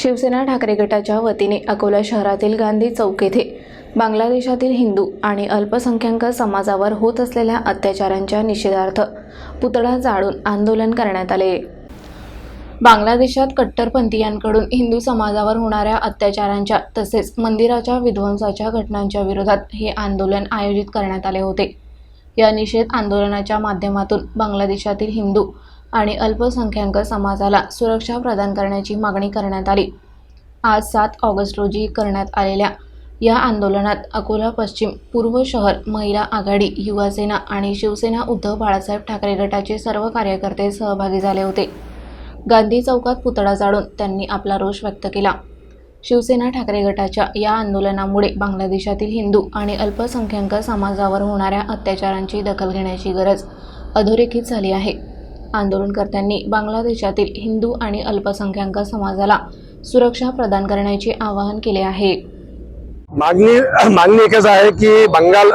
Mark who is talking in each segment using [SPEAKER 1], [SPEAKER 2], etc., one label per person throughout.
[SPEAKER 1] शिवसेना ठाकरे गटाच्या वतीने अकोला शहरातील गांधी चौक येथे बांगलादेशातील हिंदू आणि अल्पसंख्याक समाजावर होत असलेल्या अत्याचारांच्या निषेधार्थ पुतळा जाळून आंदोलन करण्यात आले. बांगलादेशात कट्टरपंथीयांकडून हिंदू समाजावर होणाऱ्या अत्याचारांच्या तसेच मंदिराच्या विध्वंसाच्या घटनांच्या विरोधात हे आंदोलन आयोजित करण्यात आले होते. या निषेध आंदोलनाच्या माध्यमातून बांगलादेशातील हिंदू आणि अल्पसंख्याक समाजाला सुरक्षा प्रदान करण्याची मागणी करण्यात आली. आज सात ऑगस्ट रोजी करण्यात आलेल्या या आंदोलनात अकोला पश्चिम पूर्व शहर महिला आघाडी युवासेना आणि शिवसेना उद्धव बाळासाहेब ठाकरे गटाचे सर्व कार्यकर्ते सहभागी झाले होते. गांधी चौकात पुतळा जाळून त्यांनी आपला रोष व्यक्त केला. शिवसेना ठाकरे गटाच्या या आंदोलनामुळे बांगलादेशातील हिंदू आणि अल्पसंख्याक समाजावर होणाऱ्या अत्याचारांची दखल घेण्याची गरज अधोरेखित झाली आहे. आंदोलनकर्त्यांनी बांगलादेशातील हिंदू आणि अल्पसंख्याक समाजाला सुरक्षा प्रदान करण्याचे आवाहन केले आहे.
[SPEAKER 2] मागणी मागणी एकच आहे की बंगाल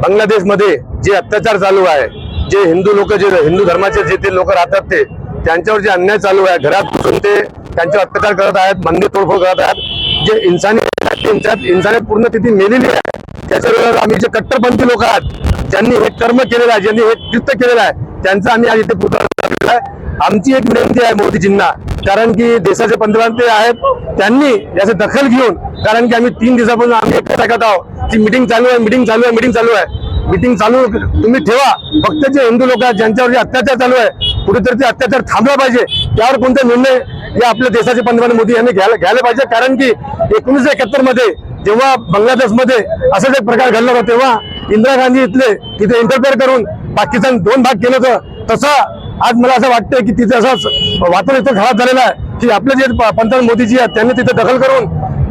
[SPEAKER 2] बांगलादेशमध्ये जे अत्याचार चालू आहे जे हिंदू लोक जे हिंदू धर्माचे जे ते लोक राहतात ते त्यांच्यावर जे अन्याय चालू आहे घरात घुसून ते त्यांच्यावर अत्याचार करत आहेत मंदिर तोडफोड करत आहेत जे इन्सानी त्यांच्यात इन्सानियत पूर्ण तिथे मेलेली आहे त्याच्या आम्ही जे कट्टरपंथी लोक आहेत ज्यांनी हे कर्म केलेलं आहे ज्यांनी हे कृत्य केलेलं आहे त्यांचं आम्ही आज इथे पुतळा आहे. आमची एक विनंती आहे मोदीजींना कारण की देशाचे पंतप्रधान ते आहेत त्यांनी याची दखल घेऊन कारण की आम्ही तीन दिवसापासून आम्ही एकच ऐकत आहोत. की मिटिंग चालू आहे मिटिंग चालू आहे मिटिंग चालू आहे. मिटिंग चालू तुम्ही ठेवा फक्त जे हिंदू लोक आहेत ज्यांच्यावर जे अत्याचार चालू आहे कुठेतरी ते अत्याचार थांबला पाहिजे. त्यावर कोणता निर्णय या आपल्या देशाचे पंतप्रधान मोदी यांनी घ्यायला घ्यायला पाहिजे कारण की एकोणीसशे एकाहत्तरमध्ये जेव्हा बांगलादेशमध्ये असाच एक प्रकार घडला होता तेव्हा इंदिरा गांधी इथले तिथे इंटरफेअर करून पाकिस्तान दोन भाग केलं होतं. तसं आज मला असं वाटतंय की तिथे असंच वातावरण इथं खराब झालेलं आहे की आपले जे पंतप्रधान मोदीजी आहेत त्यांनी तिथे दखल करून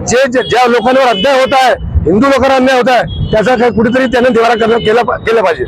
[SPEAKER 2] जे ज्या लोकांवर अन्याय होत आहे हिंदू लोकांना अन्याय होत आहे त्याचा कुठेतरी त्यांनी निवारा करणं केलं केलं पाहिजे.